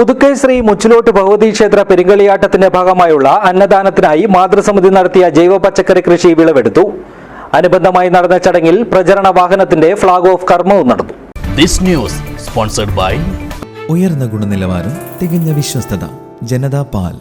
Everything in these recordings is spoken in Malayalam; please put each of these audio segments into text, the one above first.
പുതുക്കൈ ശ്രീ മുച്ചിലോട്ട് ഭഗവതി ക്ഷേത്ര പെരുങ്കളിയാട്ടത്തിന്റെ ഭാഗമായുള്ള അന്നദാനത്തിനായി മാതൃസമിതി നടത്തിയ ജൈവ പച്ചക്കറി കൃഷി വിളവെടുത്തു. അനുബന്ധമായി നടന്ന ചടങ്ങിൽ പ്രചരണ വാഹനത്തിന്റെ ഫ്ളാഗ് ഓഫ് കർമ്മവും നടന്നു. This news sponsored by ഉയർന്ന ഗുണനിലവാരം തികഞ്ഞ വിശ്വസ്തത ജനതാ പാൽ.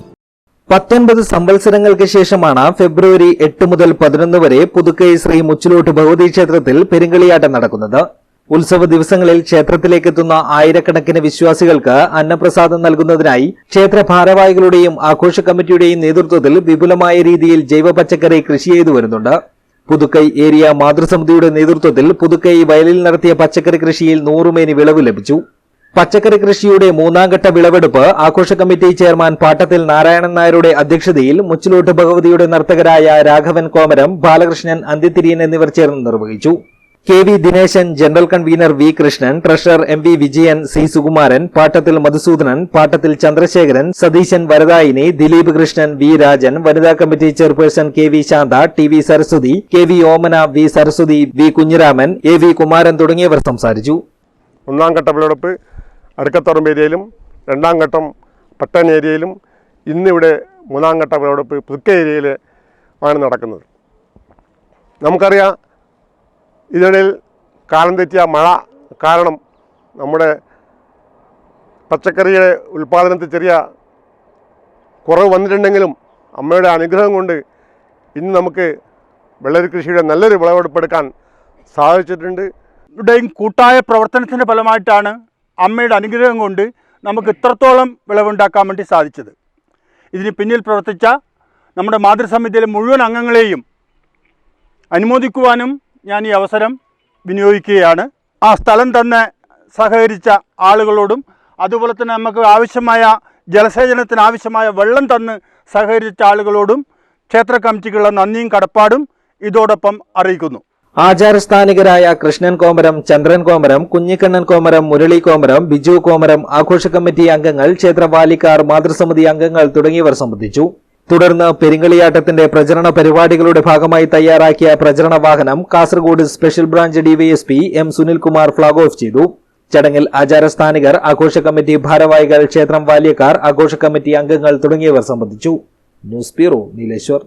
പത്തൊൻപത് സംവത്സരങ്ങൾക്ക് ശേഷമാണ് ഫെബ്രുവരി എട്ട് മുതൽ പതിനൊന്ന് വരെ പുതുക്കൈ ശ്രീ മുച്ചിലോട്ട് ഭഗവതി ക്ഷേത്രത്തിൽ പെരുങ്കളിയാട്ടം നടക്കുന്നത്. ഉത്സവ ദിവസങ്ങളിൽ ക്ഷേത്രത്തിലേക്കെത്തുന്ന ആയിരക്കണക്കിന് വിശ്വാസികൾക്ക് അന്നപ്രസാദം നൽകുന്നതിനായി ക്ഷേത്ര ഭാരവാഹികളുടെയും ആഘോഷ കമ്മിറ്റിയുടെയും നേതൃത്വത്തിൽ വിപുലമായ രീതിയിൽ ജൈവ പച്ചക്കറി കൃഷി ചെയ്തു വരുന്നുണ്ട്. പുതുക്കൈ ഏരിയ മാതൃസമിതിയുടെ നേതൃത്വത്തിൽ പുതുക്കൈ വയലിൽ നടത്തിയ പച്ചക്കറി കൃഷിയിൽ നൂറുമേനി വിളവ് ലഭിച്ചു. പച്ചക്കറി കൃഷിയുടെ മൂന്നാം ഘട്ട വിളവെടുപ്പ് ആഘോഷ കമ്മിറ്റി ചെയർമാൻ പാട്ടത്തിൽ നാരായണൻ നായരുടെ അധ്യക്ഷതയിൽ മുച്ചിലോട്ട് ഭഗവതിയുടെ നർത്തകരായ രാഘവൻ കോമരം ബാലകൃഷ്ണൻ അന്തിത്തിരിയൻ എന്നിവർ ചേർന്ന് നിർവഹിച്ചു. K V Dineshan general convener V Krishnan treasurer M V Vijayan C Sukumaran Pattathil Madhusoodanan Pattathil Chandrasekharan Satheesan Varadayini Dileep Krishnan V Rajan വനിതാ committee chairperson K V Santha T V Saraswathi K V Omana V Saraswathi V Kunhiraman A V Kumaran തുടങ്ങിയവർ സംസാരിച്ചു. ഒന്നാം ഘട്ട വിളവെടുപ്പ് അടുക്കത്തുറമ്പ് ഏരിയയിലും രണ്ടാം ഘട്ടം പട്ടൻ ഏരിയയിലും ഇന്നിവിടെ മൂന്നാം ഘട്ട വിളവെടുപ്പ് പുതുക്ക ഏരിയയിൽ ആണ് നടക്കുന്നത്. നമുക്കറിയാം ഇതിനിടയിൽ കാലം തെറ്റിയ മഴ കാരണം നമ്മുടെ പച്ചക്കറിയുടെ ഉൽപ്പാദനത്തിൽ ചെറിയ കുറവ് വന്നിട്ടുണ്ടെങ്കിലും അമ്മയുടെ അനുഗ്രഹം കൊണ്ട് ഇന്ന് നമുക്ക് വെള്ളരി കൃഷിയുടെ നല്ലൊരു വിളവെടുപ്പെടുക്കാൻ സാധിച്ചിട്ടുണ്ട്. ഇവിടെയും കൂട്ടായ പ്രവർത്തനത്തിന്റെ ഫലമായിട്ടാണ് അമ്മയുടെ അനുഗ്രഹം കൊണ്ട് നമുക്ക് ഇത്രത്തോളം വിളവുണ്ടാക്കാൻ വേണ്ടി സാധിച്ചത്. ഇതിന് പിന്നിൽ പ്രവർത്തിച്ച നമ്മുടെ മാതൃസമിതിയിലെ മുഴുവൻ അംഗങ്ങളെയും അനുമോദിക്കുവാനും ഞാൻ ഈ അവസരം വിനിയോഗിക്കുകയാണ്. ആ സ്ഥലം തന്നെ സഹകരിച്ച ആളുകളോടും അതുപോലെ തന്നെ നമുക്ക് ആവശ്യമായ ജലസേചനത്തിന് ആവശ്യമായ വെള്ളം തന്ന് സഹകരിച്ച ആളുകളോടും ക്ഷേത്ര കമ്മിറ്റിക്കുള്ള നന്ദിയും കടപ്പാടും ഇതോടൊപ്പം അറിയിക്കുന്നു. ആചാരസ്ഥാനികരായ കൃഷ്ണൻ കോമരം ചന്ദ്രൻ കോമരം കുഞ്ഞിക്കണ്ണൻ കോമരം മുരളി കോമരം ബിജു കോമരം ആഘോഷ കമ്മിറ്റി അംഗങ്ങൾ ക്ഷേത്രവാലിക്കാർ മാതൃസമിതി അംഗങ്ങൾ തുടങ്ങിയവർ സംബന്ധിച്ചു. തുടർന്ന് പെരിങ്കളിയാട്ടത്തിന്റെ പ്രചരണ പരിപാടികളുടെ ഭാഗമായി തയ്യാറാക്കിയ പ്രചരണ വാഹനം Kasaragod special branch DYSP M Sunilkumar flag off ചെയ്തു. ചടങ്ങിൽ ആചാരസ്ഥാനികർ ആഘോഷ കമ്മിറ്റി ഭാരവാഹികൾ ക്ഷേത്രം വാല്യക്കാർ ആഘോഷ കമ്മിറ്റി അംഗങ്ങൾ തുടങ്ങിയവർ സംബന്ധിച്ചു. News bureau Nileshwar.